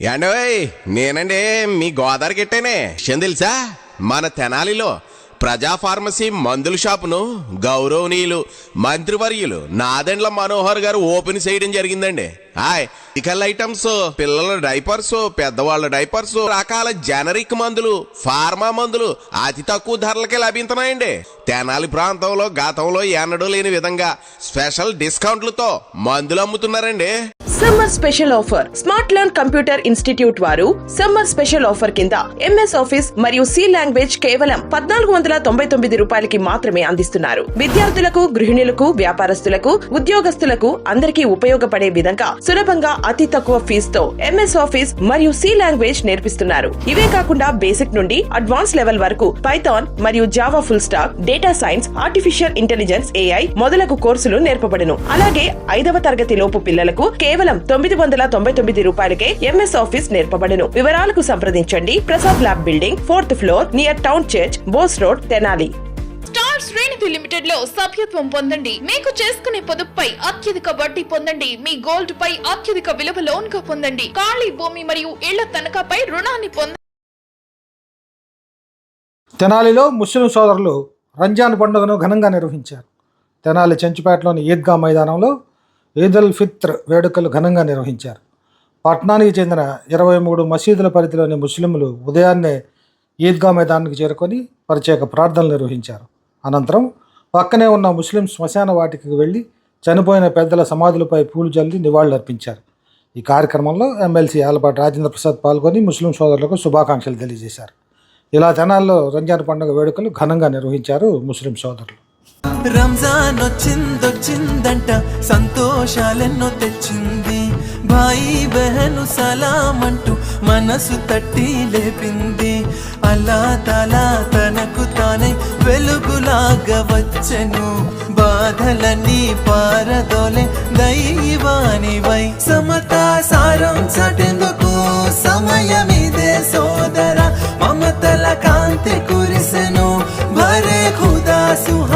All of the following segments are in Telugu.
ఏండోయ్ నేనండి మీ గోదావరి గిట్టేనే. విషయం తెలుసా? మన తెనాలిలో ప్రజా ఫార్మసీ మందుల షాపును గౌరవనీయులు మంత్రివర్యులు నాదెండ్ల మనోహర్ గారు ఓపెన్ చేయడం జరిగిందండి. హాయ్. మెడికల్ ఐటమ్స్ పిల్లల డైపర్స్ పెద్దవాళ్ళ డైపర్స్ రకాల జనరిక్ మందులు ఫార్మా మందులు అతి తక్కువ ధరలకే లభించనాయండి తెనాలి ప్రాంతంలో గతంలో ఎన్నడూ లేని విధంగా స్పెషల్ డిస్కౌంట్లతో మందులు అమ్ముతున్నారండి. Summer special offer. Smart learn computer institute వారు సమ్మర్ స్పెషల్ ఆఫర్ కింద ఎంఎస్ ఆఫీస్ మరియు సి లాంగ్వేజ్ కేవలం పద్నాలుగు వందల తొంభై తొమ్మిది రూపాయలకి మాత్రమే అందిస్తున్నారు. విద్యార్థులకు గృహిణులకు వ్యాపారస్తులకు ఉద్యోగస్తులకు అందరికీ ఉపయోగపడే విధంగా సులభంగా అతి తక్కువ ఫీజుతో ఎంఎస్ ఆఫీస్ మరియు సి లాంగ్వేజ్ నేర్పిస్తున్నారు. ఇవే కాకుండా బేసిక్ నుండి అడ్వాన్స్ లెవెల్ వరకు పైథాన్ మరియు Java full stack data science artificial intelligence AI మొదలగు కోర్సులు నేర్పబడును. అలాగే ఐదవ తరగతి లోపు పిల్లలకు కేవలం తొమ్మిది వందల తొంభై తొమ్మిది రూపాయలకే ఎంఎస్ ఆఫీస్ నేర్పబడును. వివరాలకు సంప్రదించండి. Prasad lab building fourth floor near town church Bose road Tenali. శ్రేణిధి లిమిటెడ్లో సభ్యత్వం పొందండి. మీకు చేసుకునే పొదుపుపై అత్యధిక వడ్డీ పొందండి. మీ గోల్డ్ పై అత్యధిక విలువ లోన్గా పొందండి. ఖాళీ భూమి మరియు ఇళ్ళ తనఖాపై రుణాన్ని పొంద తెనాలిలో ముస్లిం సోదరులు రంజాన్ పండుగను ఘనంగా నిర్వహించారు. తెనాలి చెంచుపేటలోని ఈద్గా మైదానంలో ఈద్ ఉల్ ఫిత్ర్ వేడుకలు ఘనంగా నిర్వహించారు. పట్నానికి చెందిన ఇరవై మూడు మసీదుల పరిధిలోని ముస్లింలు ఉదయాన్నే ఈద్గా మైదానానికి చేరుకొని ప్రత్యేక ప్రార్థనలు నిర్వహించారు. అనంతరం పక్కనే ఉన్న ముస్లిం శ్మశాన వాటికి వెళ్ళి చనిపోయిన పెద్దల సమాధులపై పూలు జల్లి నివాళులర్పించారు. ఈ కార్యక్రమంలో ఎమ్మెల్సీ ఆలపాటి రాజేంద్ర ప్రసాద్ పాల్గొని ముస్లిం సోదరులకు శుభాకాంక్షలు తెలియజేశారు. ఇలా తెనాల్లో రంజాన్ పండుగ వేడుకలు ఘనంగా నిర్వహించారు ముస్లిం సోదరులు. రంజాన్ వచ్చిందొచ్చిందంట సంతోషాలెన్నో తెచ్చింది. భాయి బెహను సలాం అంటూ మనసు తట్టి లేపింది. అల్లా తలా వెలుగులాగా బాధలన్నీ పారదోలే దైవానివై సమతా సారం చటెందుకు సమయమిదే సోదర. మమతల కాంతి కురిసెను. భరే ఖుదా సుహ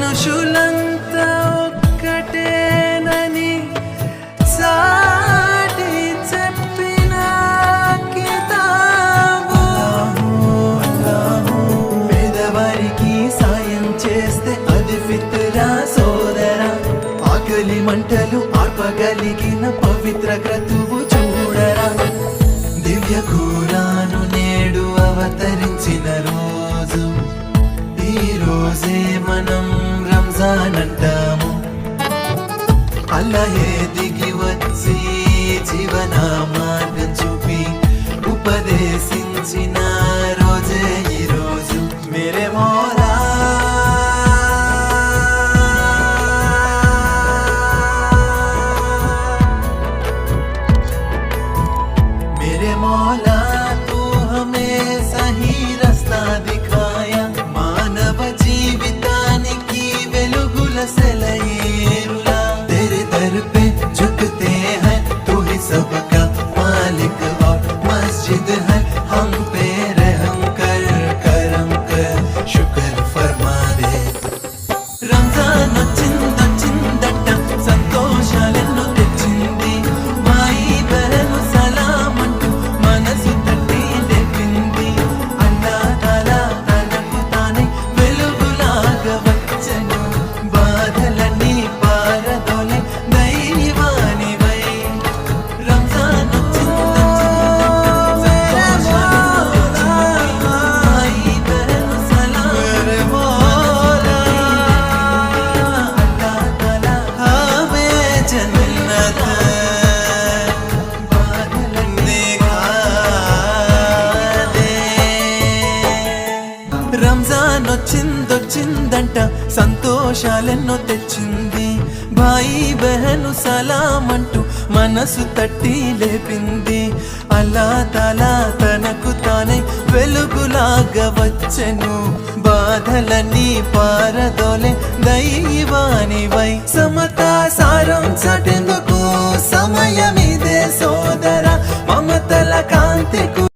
మనుషులంతా ఒక్కటేనని సాటి చెప్పిన కితాబు. పేదవారికి సాయం చేస్తే అది ఫిత్రా సోదర. ఆకలి మంటలు ఆర్పగలిగిన పవిత్ర క్రతువు చూడరా. దివ్య కూరాను నేడు అవతరించిన రోజు. ఈ రోజే మనం రంజాన్ అంటాము అల్లహే దిగి వచ్చి జీవన మార్గం చూపి ఉపదేశించిన तू ही सबका मालिक और मस्जिद है వచ్చిందొచ్చిందంట సంతోషాలెన్నో తెచ్చింది. భాయి బెహను సలామంటూ మనసు తట్టి లేపింది. అలా తలా తనకు తానే వెలుగులాగా వచ్చెను. బాధలన్నీ పారదోలే దైవాని వై. సమతా సారం సటెందుకు సమయమిదే సోదర. మమతల కాంతికు